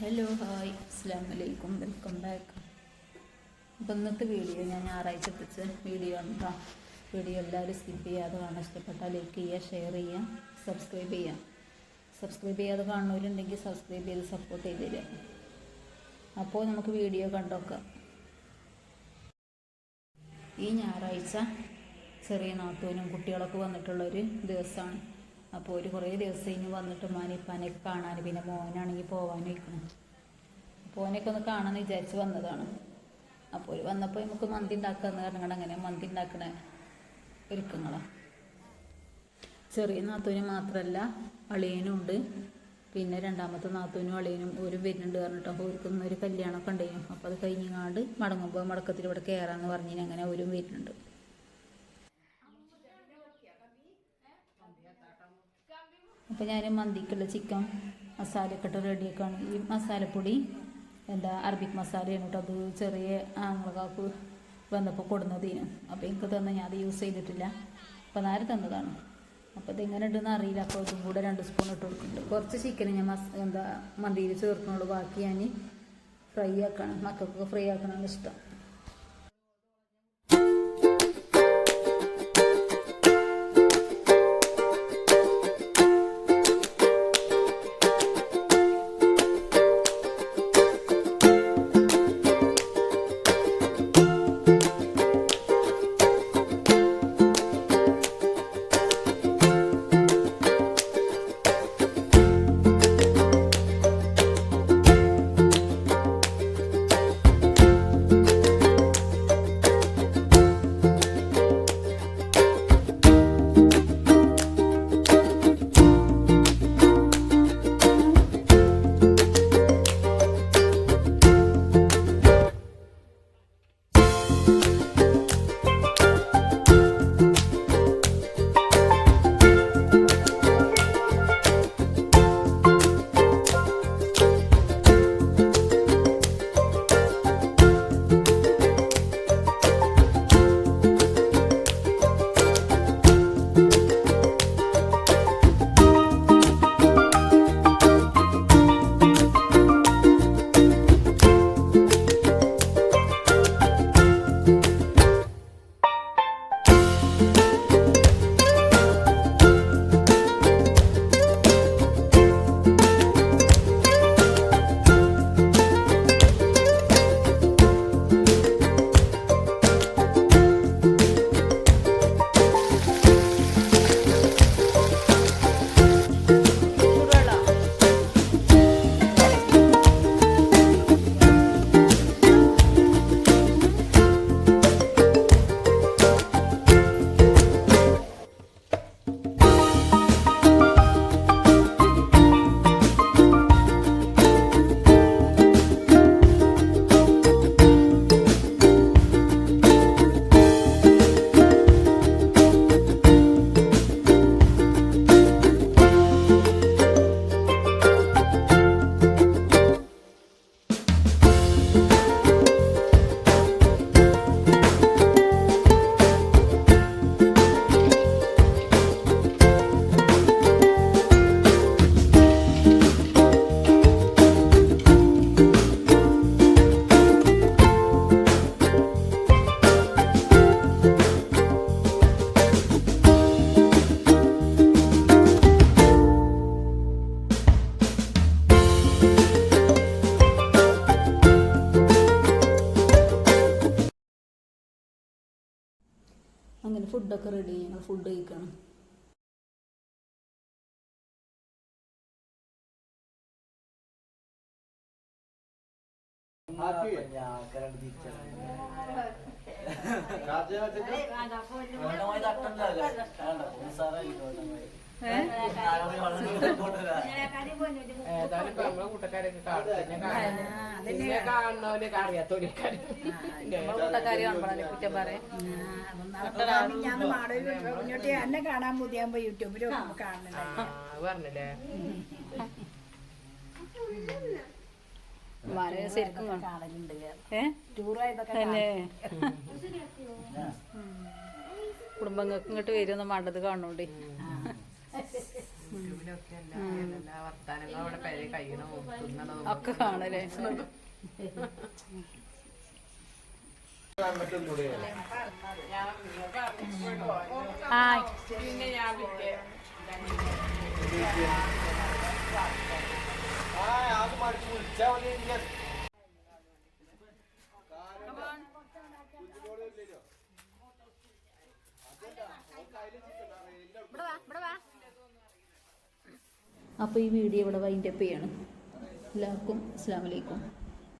Hello hi അസ്സാം വലൈക്കും welcome back അപ്പം ഇന്നത്തെ വീഡിയോ ഞാൻ ഞായറാഴ്ച പിടിച്ച വീഡിയോ ആണ് കേട്ടോ വീഡിയോ എല്ലാവരും സ്കിപ്പ് ചെയ്യാതെ കാണാൻ ഇഷ്ടപ്പെട്ടാൽ ലൈക്ക് ചെയ്യുക ഷെയർ ചെയ്യുക സബ്സ്ക്രൈബ് ചെയ്യുക സബ്സ്ക്രൈബ് ചെയ്യാതെ കാണുന്നവരുണ്ടെങ്കിൽ സബ്സ്ക്രൈബ് ചെയ്ത് സപ്പോർട്ട് ചെയ്ത് തരിക. അപ്പോൾ നമുക്ക് വീഡിയോ കണ്ടോക്കാം. ഈ ഞായറാഴ്ച ചെറിയ നാത്തൂനും കുട്ടികളൊക്കെ വന്നിട്ടുള്ളൊരു ദിവസമാണ് അപ്പോൾ ഒരു കുറേ ദിവസം ഇനി വന്നിട്ട് മാനിപ്പാനെ കാണാൻ പിന്നെ മോനാണെങ്കിൽ പോകാനും ഇരിക്കണം അപ്പോൾ ഓനൊക്കെ ഒന്ന് കാണാമെന്ന് വിചാരിച്ച് വന്നതാണ്. അപ്പോൾ ഒരു വന്നപ്പോൾ നമുക്ക് മന്തി ഉണ്ടാക്കാമെന്ന് പറഞ്ഞാൽ അങ്ങനെ മന്തി ഉണ്ടാക്കണ? ഒരുക്കങ്ങളാണ് ചെറിയ നാത്തൂന് മാത്രമല്ല അളിയനും ഉണ്ട്. പിന്നെ രണ്ടാമത്തെ നാത്തൂനും അളിയനും ഒരു വരുന്നുണ്ട് പറഞ്ഞിട്ട് അപ്പോൾ അവർക്കൊന്നും ഒരു കല്യാണമൊക്കെ ഉണ്ടായിരുന്നു അപ്പോൾ അത് കഴിഞ്ഞാണ്ട് മടങ്ങുമ്പോൾ മടക്കത്തിൽ ഇവിടെ കയറാമെന്ന് പറഞ്ഞിന് അങ്ങനെ അവരും വരുന്നുണ്ട്. അപ്പോൾ ഞാൻ മന്തിക്കുള്ള ചിക്കൻ മസാലയൊക്കെ ഇട്ട് റെഡിയാക്കാണ്. ഈ മസാലപ്പൊടി എന്താ അറബിക് മസാലയാണ് കേട്ടോ. അത് ചെറിയ ആങ്ങളകാപ്പ് വന്നപ്പോൾ കൊടുന്നതിന് അപ്പോൾ എനിക്ക് തന്നെ ഞാൻ അത് യൂസ് ചെയ്തിട്ടില്ല. അപ്പോൾ നേരെ തന്നതാണ്. അപ്പോൾ ഇത് എങ്ങനെ ഉണ്ടെന്ന് അറിയില്ല. അപ്പോൾ ഇതും കൂടെ രണ്ട് സ്പൂൺ ഇട്ട് കൊടുക്കുന്നുണ്ട്. കുറച്ച് ചിക്കൻ ഞാൻ മസ് എന്താ മന്തിയിൽ ചേർക്കുന്നുള്ളൂ. ബാക്കി ഞാൻ ഫ്രൈ ആക്കണം. മക്കൾക്കൊക്കെ ഫ്രൈ ആക്കണമെന്ന് ഇഷ്ടം. അങ്ങനെ ഫുഡൊക്കെ റെഡി ഞങ്ങൾ ഫുഡ് കഴിക്കണം. ഏതായാലും ഇപ്പൊ നമ്മളെ കൂട്ടക്കാരൊക്കെ കൂട്ടക്കാരി കാണുമ്പോഴല്ലേ കുറ്റം പറയാം? എന്നെ കാണാൻ പുതിയാകുമ്പോ യൂട്യൂബിൽ കാണുന്നില്ല. പറഞ്ഞില്ലേ? വളരെ ശരിക്കും കാണലുണ്ട്. കുടുംബങ്ങൾക്ക് ഇങ്ങോട്ട് വരുമെന്ന് മണ്ടത് കാണുന്നുണ്ടേ. ഒക്കെ കാണല്ലേ ഞാൻ നിങ്ങൾക്ക് അറിയിച്ചിട്ടോ. ഹായ് വാ ഞാൻ വിറ്റേ അപ്പോൾ ഈ വീഡിയോ ഇവിടെ വൈൻഡപ്പ് ചെയ്യണം. എല്ലാവർക്കും അസ്സാം വലൈക്കും